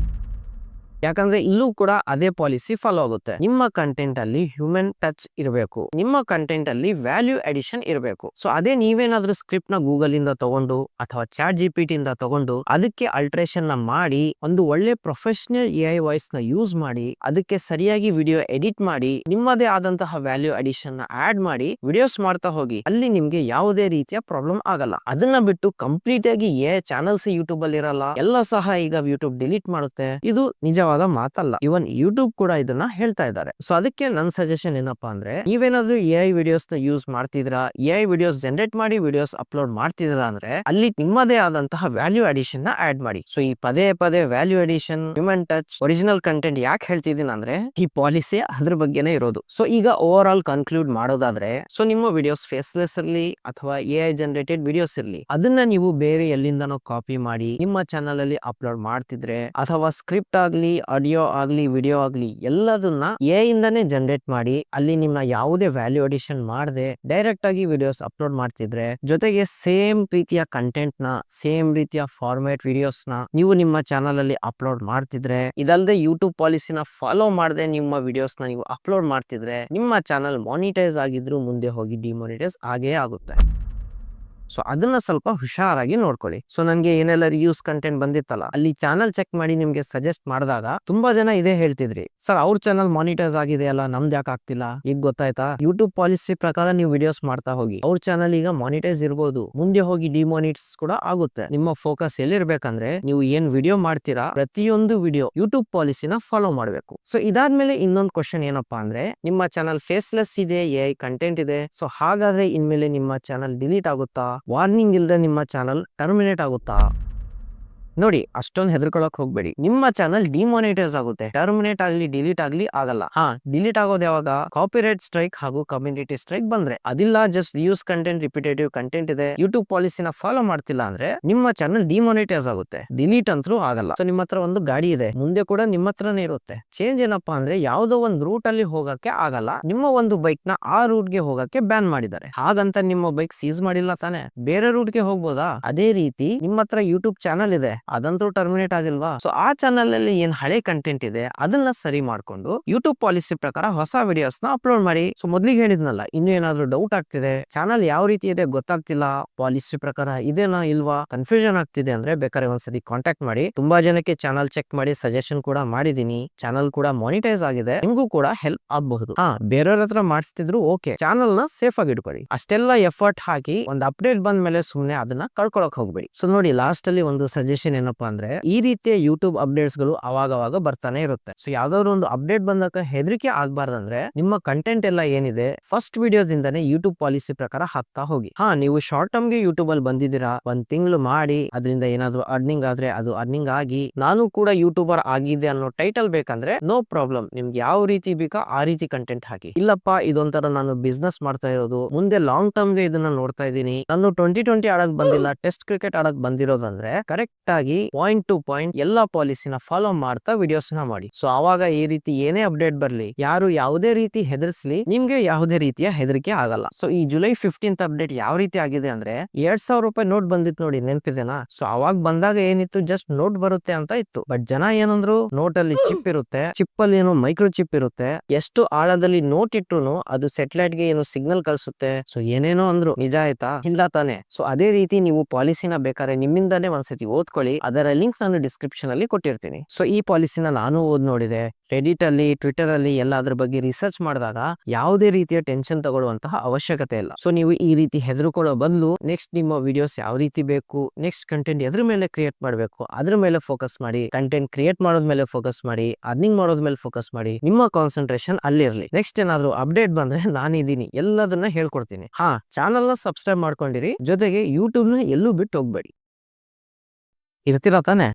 ಯಾಕಂದ್ರೆ ಇಲ್ಲೂ ಕೂಡ ಅದೇ ಪಾಲಿಸಿ ಫಾಲೋ ಆಗುತ್ತೆ. ನಿಮ್ಮ ಕಂಟೆಂಟ್ ಅಲ್ಲಿ ಹ್ಯೂಮನ್ ಟಚ್ ಇರಬೇಕು. ನಿಮ್ಮ ಕಂಟೆಂಟ್ ಅಲ್ಲಿ ವ್ಯಾಲ್ಯೂ ಅಡಿಷನ್ ಇರಬೇಕು. ಸೊ ಅದೇ ನೀವೇನಾದ್ರೂ ಸ್ಕ್ರಿಪ್ಟ್ನ ಗೂಗಲ್ ಇಂದ ತಗೊಂಡು ಅಥವಾ ಚಾಟ್ ಜಿ ಇಂದ ತಗೊಂಡು ಅದಕ್ಕೆ ಅಲ್ಟ್ರೇಷನ್ನ ಮಾಡಿ, ಒಂದು ಒಳ್ಳೆ ಪ್ರೊಫೆಷನಲ್ ಎ ಐ ವಾಯ್ಸ್ನ ಯೂಸ್ ಮಾಡಿ, ಅದಕ್ಕೆ ಸರಿಯಾಗಿ ವಿಡಿಯೋ ಎಡಿಟ್ ಮಾಡಿ, ನಿಮ್ಮದೇ ಆದಂತಹ ವ್ಯಾಲ್ಯೂ ಅಡಿಷನ್ನ ಆಡ್ ಮಾಡಿ ವಿಡಿಯೋಸ್ ಮಾಡ್ತಾ ಹೋಗಿ, ಅಲ್ಲಿ ನಿಮ್ಗೆ ಯಾವುದೇ ರೀತಿಯ ಪ್ರಾಬ್ಲಮ್ ಆಗಲ್ಲ. ಅದನ್ನ ಬಿಟ್ಟು ಕಂಪ್ಲೀಟ್ ಆಗಿ ಎ ಚಾನಲ್ಸ್ ಯೂಟ್ಯೂಬ್ ಅಲ್ಲಿ ಇರಲ್ಲ ಎಲ್ಲ ಸಹ ಈಗ ಯೂಟ್ಯೂಬ್ ಡಿಲೀಟ್ ಮಾಡುತ್ತೆ. ಇದು ನಿಜವಾದ ಮಾತಲ್ಲ. ಇವನ್ ಯೂಟ್ಯೂಬ್ ಕೂಡ ಇದನ್ನ ಹೇಳ್ತಾ ಇದ್ದಾರೆ. ಸೊ ಅದಕ್ಕೆ ನನ್ನ ಸಜೆಷನ್ ಏನಪ್ಪಾ ಅಂದ್ರೆ, ನೀವೇನಾದ್ರೂ ಎ ಐ ವಿಡಿಯೋಸ್ನ ಯೂಸ್ ಮಾಡ್ತಿದ್ರಾ ಎ ಐ ವಿಡಿಯೋಸ್ ಜನರೇಟ್ ಮಾಡಿ ವಿಡಿಯೋಸ್ ಅಪ್ಲೋಡ್ ಮಾಡ್ತಿದ್ರಾ ಅಂದ್ರೆ, ಅಲ್ಲಿ ನಿಮ್ಮದೇ ಆದಂತಹ ವ್ಯಾಲ್ಯೂ ಅಡಿಷನ್ನ ಆಡ್ ಮಾಡಿ. ಸೊ ಈ ಪದೇ ಪದೇ value addition human touch original content ಯಾಕೆ ಹೇಳ್ತಿದ್ದೀನಿ ಅಂದ್ರೆ, ಈ ಪಾಲಿಸಿ ಅದ್ರ ಬಗ್ಗೆನೇ ಇರೋದು. ಸೊ ಈಗ ಓವರ್ ಆಲ್ ಕನ್ಕ್ಲೂಡ್ ಮಾಡೋದಾದ್ರೆ ಸೊ ನಿಮ್ಮ ವಿಡಿಯೋಸ್ ಫೇಸ್ಲೆಸ್ ಇರಲಿ ಅಥವಾ ಎ ಐ ಜನರೇಟೆಡ್ ವಿಡಿಯೋಸ್ ಇರ್ಲಿ, ಅದನ್ನ ನೀವು ಬೇರೆ ಎಲ್ಲಿಂದನೋ ಕಾಪಿ ಮಾಡಿ, ನಿಮ್ಮ ಚಾನಲ್ ಅಲ್ಲಿ ಅಪ್ಲೋಡ್ ಮಾಡ್ತಿದ್ರೆ, ಅಥವಾ ಸ್ಕ್ರಿಪ್ಟ್ ಆಗ್ಲಿ ಆಡಿಯೋ ಆಗ್ಲಿ, ವಿಡಿಯೋ ಆಗ್ಲಿ, ಎಲ್ಲದನ್ನ ಎ ಇಂದಾನೇ ಜನರೇಟ್ ಮಾಡಿ, ಅಲ್ಲಿ ನಿಮ್ಮ ಯಾವುದೇ ವ್ಯಾಲ್ಯೂ ಅಡಿಷನ್ ಮಾಡದೆ, ಡೈರೆಕ್ಟ್ ಆಗಿ ವಿಡಿಯೋಸ್ ಅಪ್ಲೋಡ್ ಮಾಡ್ತಿದ್ರೆ, ಜೊತೆಗೆ ಸೇಮ್ ರೀತಿಯ ಕಂಟೆಂಟ್ನ ಸೇಮ್ ರೀತಿಯ ಫಾರ್ಮ್ಯಾಟ್ ವಿಡಿಯೋಸ್ನ ನೀವು ನಿಮ್ಮ ಚಾನಲ್ ಅಲ್ಲಿ ಅಪ್ಲೋಡ್ ಮಾಡ್ತಿದ್ರೆ ಇದಲ್ಲದೆ ಯೂಟ್ಯೂಬ್ ಪಾಲಿಸಿನ ಫಾಲೋ ಮಾಡದೆ ನಿಮ್ಮ ವಿಡಿಯೋಸ್ನ ನೀವು ಅಪ್ಲೋಡ್ ಮಾಡ್ತಿದ್ರೆ, ನಿಮ್ಮ ಚಾನಲ್ ಮಾನಿಟೈಸ್ ಆಗಿದ್ರು ಮುಂದೆ ಹೋಗಿ ಡಿಮೋನಿಟೈಸ್ ಆಗೇ ಆಗುತ್ತೆ. ಸೊ ಅದನ್ನ ಸ್ವಲ್ಪ ಹುಷಾರಾಗಿ ನೋಡ್ಕೊಳ್ಳಿ. ಸೊ ನನಗೆ ಏನೆಲ್ಲ ರಿಯೂಸ್ ಕಂಟೆಂಟ್ ಬಂದಿತ್ತಲ್ಲ, ಅಲ್ಲಿ ಚಾನಲ್ ಚೆಕ್ ಮಾಡಿ ನಿಮ್ಗೆ ಸಜೆಸ್ಟ್ ಮಾಡಿದಾಗ ತುಂಬಾ ಜನ ಇದೇ ಹೇಳ್ತಿದ್ರಿ. ಸರ್ ಅವ್ರ ಚಾನಲ್ ಮಾನಿಟೈಸ್ ಆಗಿದೆ ಅಲ್ಲ, ನಮ್ದು ಯಾಕೆ ಆಗ್ತಿಲ್ಲ? ಈಗ ಗೊತ್ತಾಯ್ತಾ? ಯೂಟ್ಯೂಬ್ ಪಾಲಿಸಿ ಪ್ರಕಾರ ನೀವು ವಿಡಿಯೋಸ್ ಮಾಡ್ತಾ ಹೋಗಿ. ಅವ್ರ ಚಾನಲ್ ಈಗ ಮಾನಿಟೈಸ್ ಇರ್ಬೋದು. ಮುಂದೆ ಹೋಗಿ ಡಿಮಾನಿಟ್ಸ್ ಕೂಡ ಆಗುತ್ತೆ. ನಿಮ್ಮ ಫೋಕಸ್ ಎಲ್ಲಿರ್ಬೇಕಂದ್ರೆ, ನೀವು ಏನ್ ವಿಡಿಯೋ ಮಾಡ್ತೀರಾ, ಪ್ರತಿಯೊಂದು ವಿಡಿಯೋ ಯೂಟ್ಯೂಬ್ ಪಾಲಿಸಿನ ಫಾಲೋ ಮಾಡಬೇಕು. ಸೊ ಇದಾದ್ಮೇಲೆ ಇನ್ನೊಂದು ಕ್ವಶನ್ ಏನಪ್ಪಾ ಅಂದ್ರೆ, ನಿಮ್ಮ ಚಾನಲ್ ಫೇಸ್ಲೆಸ್ ಇದೆ ಎ ಕಂಟೆಂಟ್ ಇದೆ. ಸೊ ಹಾಗಾದ್ರೆ ಇನ್ಮೇಲೆ ನಿಮ್ಮ ಚಾನಲ್ ಡಿಲೀಟ್ ಆಗುತ್ತಾ? ವಾರ್ನಿಂಗ್ ಇಲ್ಲದೆ ನಿಮ್ಮ ಚಾನಲ್ ಟರ್ಮಿನೇಟ್ ಆಗುತ್ತಾ? ನೋಡಿ, ಅಷ್ಟೊಂದು ಹೆದರ್ಕೊಳಕ್ ಹೋಗ್ಬೇಡಿ. ನಿಮ್ಮ ಚಾನಲ್ ಡಿಮೋನಿಟೈಸ್ ಆಗುತ್ತೆ. ಟರ್ಮಿನೇಟ್ ಆಗ್ಲಿ ಡಿಲೀಟ್ ಆಗ್ಲಿ ಆಗಲ್ಲ. ಹಾ ಡಿಲೀಟ್ ಆಗೋದು ಯಾವಾಗ? ಕಾಪಿರೈಟ್ ಸ್ಟ್ರೈಕ್ ಹಾಗೂ ಕಮ್ಯುನಿಟಿ ಸ್ಟ್ರೈಕ್ ಬಂದ್ರೆ. ಅದಿಲ್ಲ just use content repetitive content ಇದೆ. ಯೂಟ್ಯೂಬ್ ಪಾಲಿಸಿನ ಫಾಲೋ ಮಾಡ್ತಿಲ್ಲ ಅಂದ್ರೆ ನಿಮ್ಮ ಚಾನಲ್ ಡಿಮೋನಿಟೈಸ್ ಆಗುತ್ತೆ. ಡಿಲೀಟ್ ಅಂತೂ ಆಗಲ್ಲ. ಸೊ ನಿಮ್ಮ ಹತ್ರ ಒಂದು ಗಾಡಿ ಇದೆ. ಮುಂದೆ ಕೂಡ ನಿಮ್ಮ ಹತ್ರನೇ ಇರುತ್ತೆ. ಚೇಂಜ್ ಏನಪ್ಪಾ ಅಂದ್ರೆ ಯಾವ್ದೋ ಒಂದು ರೂಟ್ ಅಲ್ಲಿ ಹೋಗಕ್ಕೆ ಆಗಲ್ಲ. ನಿಮ್ಮ ಒಂದು ಬೈಕ್ನ ಆ ರೂಟ್ಗೆ ಹೋಗಕ್ಕೆ ಬ್ಯಾನ್ ಮಾಡಿದ್ದಾರೆ. ಹಾಗಂತ ನಿಮ್ಮ ಬೈಕ್ ಸೀಸ್ ಮಾಡಿಲ್ಲ ತಾನೆ? ಬೇರೆ ರೂಟ್ಗೆ ಹೋಗ್ಬೋದಾ? ಅದೇ ರೀತಿ ನಿಮ್ಮ ಹತ್ರ ಯೂಟ್ಯೂಬ್ ಚಾನಲ್ ಇದೆ. ಅದಂತೂ ಟರ್ಮಿನೇಟ್ ಆಗಿಲ್ವಾ? ಸೊ ಆ ಚಾನಲ್ ಅಲ್ಲಿ ಏನ್ ಹಳೆ ಕಂಟೆಂಟ್ ಇದೆ, ಅದನ್ನ ಸರಿ ಮಾಡ್ಕೊಂಡು ಯೂಟ್ಯೂಬ್ ಪಾಲಿಸಿ ಪ್ರಕಾರ ಹೊಸ ವಿಡಿಯೋಸ್ನ ಅಪ್ಲೋಡ್ ಮಾಡಿ. ಸೊ ಮೊದ್ಲಿಗೆ ಹೇಳಿದ್ನಲ್ಲ, ಇನ್ನು ಏನಾದ್ರೂ ಡೌಟ್ ಆಗ್ತಿದೆ, ಚಾನಲ್ ಯಾವ ರೀತಿ ಇದೆ ಗೊತ್ತಾಗ್ತಿಲ್ಲ, ಪಾಲಿಸಿ ಪ್ರಕಾರ ಇದೇನಾ ಇಲ್ವಾ? ಕನ್ಫ್ಯೂಷನ್ ಆಗ್ತಿದೆ ಅಂದ್ರೆ ಬೇಕಾದ್ರೆ ಒಂದ್ಸತಿ ಕಾಂಟ್ಯಾಕ್ಟ್ ಮಾಡಿ. ತುಂಬಾ ಜನಕ್ಕೆ ಚಾನಲ್ ಚೆಕ್ ಮಾಡಿ ಸಜೆಷನ್ ಕೂಡ ಮಾಡಿದೀನಿ ಚಾನಲ್ ಕೂಡ ಮಾನಿಟೈಸ್ ಆಗಿದೆ, ನಿಮ್ಗೂ ಕೂಡ ಹೆಲ್ಪ್ ಆಗಬಹುದು. ಹಾ, ಬೇರೆಯವ್ರ ಹತ್ರ ಮಾಡಿಸ್ತಿದ್ರು ಓಕೆ ಚಾನಲ್ನ ಸೇಫ್ ಆಗಿ ಇಟ್ಕೊಳ್ಳಿ. ಅಷ್ಟೆಲ್ಲ ಎಫರ್ಟ್ ಹಾಕಿ ಒಂದು ಅಪ್ಡೇಟ್ ಬಂದ ಮೇಲೆ ಸುಮ್ನೆ ಅದನ್ನ ಕಳ್ಕೊಳಕ್ ಹೋಗ್ಬೇಡಿ. ಸೊ ನೋಡಿ ಲಾಸ್ಟ್ ಅಲ್ಲಿ ಒಂದು ಸಜೆಷನ್ ಏನಪ್ಪಾ ಅಂದ್ರೆ, ಈ ರೀತಿಯ ಯೂಟ್ಯೂಬ್ ಅಪ್ಡೇಟ್ಸ್ಗಳು ಅವಾಗವಾಗ ಅವಾಗ ಬರ್ತಾನೆ ಇರುತ್ತೆ. ಸೊ ಯಾವ್ದಾದ್ರು ಒಂದು ಅಪ್ಡೇಟ್ ಬಂದಾಗ ಹೆದರಿಕೆ ಆಗ್ಬಾರ್ದಂದ್ರೆ ನಿಮ್ಮ ಕಂಟೆಂಟ್ ಎಲ್ಲ ಏನಿದೆ ಫಸ್ಟ್ ವಿಡಿಯೋದಿಂದಾನೇ ಯೂಟ್ಯೂಬ್ ಪಾಲಿಸಿ ಪ್ರಕಾರ ಹಾಕ್ತಾ ಹೋಗಿ. ಹಾ, ನೀವು ಶಾರ್ಟ್ ಟರ್ಮ್ಗೆ ಯೂಟ್ಯೂಬ್ ಅಲ್ಲಿ ಬಂದಿದ್ದೀರಾ, ಒಂದ್ ತಿಂಗಳು ಮಾಡಿ, ಅದರಿಂದ ಏನಾದ್ರು ಅರ್ನಿಂಗ್ ಆದ್ರೆ ಅದು ಅರ್ನಿಂಗ್ ಆಗಿ, ನಾನು ಕೂಡ ಯೂಟ್ಯೂಬರ್ ಆಗಿದೆ ಅನ್ನೋ ಟೈಟಲ್ ಬೇಕಂದ್ರೆ ನೋ ಪ್ರಾಬ್ಲಮ್ ನಿಮ್ಗೆ ಯಾವ ರೀತಿ ಬೇಕಾ ಆ ರೀತಿ ಕಂಟೆಂಟ್ ಹಾಕಿ. ಇಲ್ಲಪ್ಪ, ಇದೊಂಥರ ನಾನು ಬಿಸ್ನೆಸ್ ಮಾಡ್ತಾ ಇರೋದು, ಮುಂದೆ ಲಾಂಗ್ ಟರ್ಮ್ಗೆ ಇದನ್ನ ನೋಡ್ತಾ ಇದ್ದೀನಿ. ನಾನು ಟ್ವೆಂಟಿ ಟ್ವೆಂಟಿ ಆಡಕ್ ಬಂದಿಲ್ಲ ಟೆಸ್ಟ್ ಕ್ರಿಕೆಟ್ ಆಡಕ್ ಬಂದಿರೋದಂದ್ರೆ ಕರೆಕ್ಟ್ ಆಗಿ ಪಾಯಿಂಟ್ ಟು ಪಾಯಿಂಟ್ ಎಲ್ಲಾ ಪಾಲಿಸಿನ ಫಾಲೋ ಮಾಡ್ತಾ ವಿಡಿಯೋಸ್ನ ಮಾಡಿ. ಸೊ ಅವಾಗ ಈ ರೀತಿ ಏನೇ ಅಪ್ಡೇಟ್ ಬರ್ಲಿ, ಯಾರು ಯಾವುದೇ ರೀತಿ ಹೆದರ್ಸ್ಲಿ, ನಿಮ್ಗೆ ಯಾವುದೇ ರೀತಿಯ ಹೆದರಿಕೆ ಆಗಲ್ಲ. ಸೊ ಈ ಜುಲೈ ಫಿಫ್ಟೀನ್ತ್ ಅಪ್ಡೇಟ್ ಯಾವ ರೀತಿ ಆಗಿದೆ ಅಂದ್ರೆ, ಎರಡ್ ಸಾವಿರ ರೂಪಾಯಿ ನೋಟ್ ಬಂದಿತ್ತು ನೋಡಿ ನೆನ್ಪಿದೆನಾ ಸೊ ಅವಾಗ ಬಂದಾಗ ಏನಿತ್ತು? ಜಸ್ಟ್ ನೋಟ್ ಬರುತ್ತೆ ಅಂತ ಇತ್ತು. ಬಟ್ ಜನ ಏನಂದ್ರು ನೋಟ್ ಅಲ್ಲಿ ಚಿಪ್ ಇರುತ್ತೆ ಚಿಪ್ ಅಲ್ಲಿ ಏನೋ ಮೈಕ್ರೋ ಚಿಪ್ ಇರುತ್ತೆ, ಎಷ್ಟು ಆಳದಲ್ಲಿ ನೋಟ್ ಇಟ್ರು ಅದು ಸೆಟಲೈಟ್ಗೆ ಏನೋ ಸಿಗ್ನಲ್ ಕಳಿಸುತ್ತೆ. ಸೊ ಏನೇನೋ ಅಂದ್ರು. ನಿಜ ಆಯ್ತಾ? ಇಲ್ಲ ತಾನೆ? ಸೊ ಅದೇ ರೀತಿ ನೀವು ಪಾಲಿಸಿನ ಬೇಕಾದ್ರೆ ನಿಮ್ಮಿಂದಾನೇ ಒಂದ್ಸತಿ ಓದ್ಕೊಳ್ಳಿ. ಅದರ ಲಿಂಕ್ ನಾನು ಡಿಸ್ಕ್ರಿಪ್ಷನ್ ಅಲ್ಲಿ ಕೊಟ್ಟಿರ್ತೀನಿ. ಸೊ ಈ ಪಾಲಿಸಿನ ನಾನು ಓದ್ ನೋಡಿದೆ ರೆಡಿಟ್ ಅಲ್ಲಿ ಟ್ವಿಟರ್ ಅಲ್ಲಿ ಎಲ್ಲ ಅದ್ರ ಬಗ್ಗೆ ರಿಸರ್ಚ್ ಮಾಡಿದಾಗ ಯಾವುದೇ ರೀತಿಯ ಟೆನ್ಷನ್ ತಗೊಳ್ಳುವಂತಹ ಅವಶ್ಯಕತೆ ಇಲ್ಲ. ಸೊ ನೀವು ಈ ರೀತಿ ಹೆದರ್ಕೊಳ್ಳೋ ಬದಲು ನೆಕ್ಸ್ಟ್ ನಿಮ್ಮ ವಿಡಿಯೋಸ್ ಯಾವ ರೀತಿ ಬೇಕು ನೆಕ್ಸ್ಟ್ ಕಂಟೆಂಟ್ ಎದ್ರ ಮೇಲೆ ಕ್ರಿಯೇಟ್ ಮಾಡಬೇಕು, ಅದ್ರ ಮೇಲೆ ಫೋಕಸ್ ಮಾಡಿ ಕಂಟೆಂಟ್ ಕ್ರಿಯೇಟ್ ಮಾಡೋದ್ ಮೇಲೆ ಫೋಕಸ್ ಮಾಡಿ ಅರ್ನಿಂಗ್ ಮಾಡೋದ್ ಮೇಲೆ ಫೋಕಸ್ ಮಾಡಿ, ನಿಮ್ಮ ಕಾನ್ಸಂಟ್ರೇಷನ್ ಇರಲಿ ನೆಕ್ಸ್ಟ್ ಏನಾದ್ರು ಅಪ್ಡೇಟ್ ಬಂದ್ರೆ ನಾನಿದ್ದೀನಿ, ಎಲ್ಲದನ್ನ ಹೇಳ್ಕೊಡ್ತೀನಿ. ಹಾ ಚಾನಲ್ನ ಸಬ್ಸ್ಕ್ರೈಬ್ ಮಾಡ್ಕೊಂಡಿರಿ, ಜೊತೆಗೆ ಯೂಟ್ಯೂಬ್ನ ಎಲ್ಲೂ ಬಿಟ್ಟು ಹೋಗ್ಬೇಡಿ. ಇರ್ತಿರ ತಾನೆ?